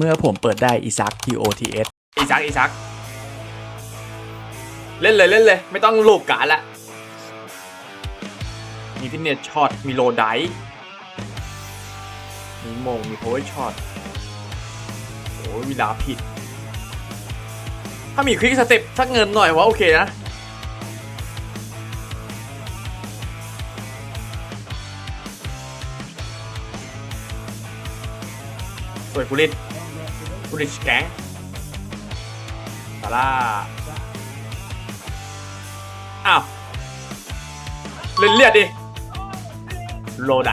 เมื่อผมเปิดได้อีซัก TOTS อีซักอีซัก เล่นเลยเล่นเลย ไม่ต้องลูกกาละ มีฟิตเนสช็อต มีโลไดมีมง มีโพสช็อต โอ้ยมีลาผิด ถ้ามีคลิกสเต็ปสักเงินหน่อยวะโอเคนะสวยกุลิต กุลิตแก๊งซาร่าอ้าวเล่นเลียดดิ โลได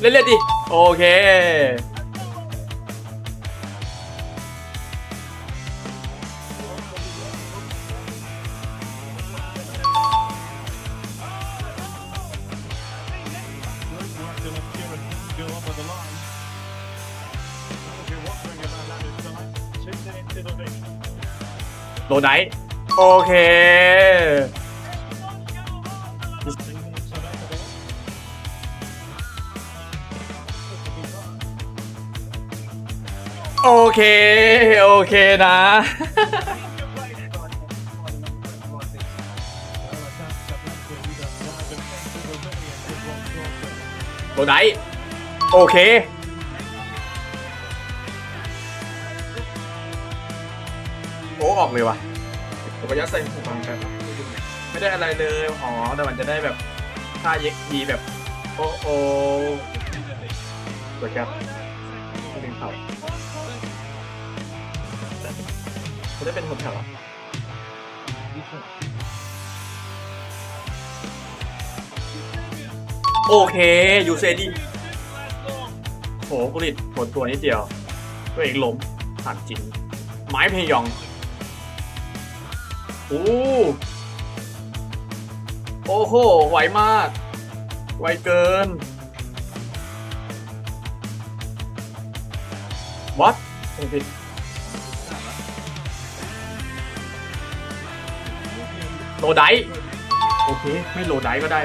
เล่นเลียดดิ โอเค โลไดฟ์โอเค โอเค โอเคนะ โลไดฟ์โอเค โอ้ออกเลยว่ะผมก็ยัดใส่หูฟังกันไม่ได้อะไรเลยอ๋อแต่มันจะได้แบบท่าเย็กทีแบบ โอ้โอ้สวยครับไม่ดึงเขาจะได้เป็นคนแถวอะ โอเคยูเซดีโหกุลิตหมดตัวนิดเดียว ตัวเองล้มผ่านจริง ไม้เพยองโอ้โอ้โหไวมาก ไวเกินวัดผิดโลไดฟ์โอเค ไม่โลไดฟ์ก็ได้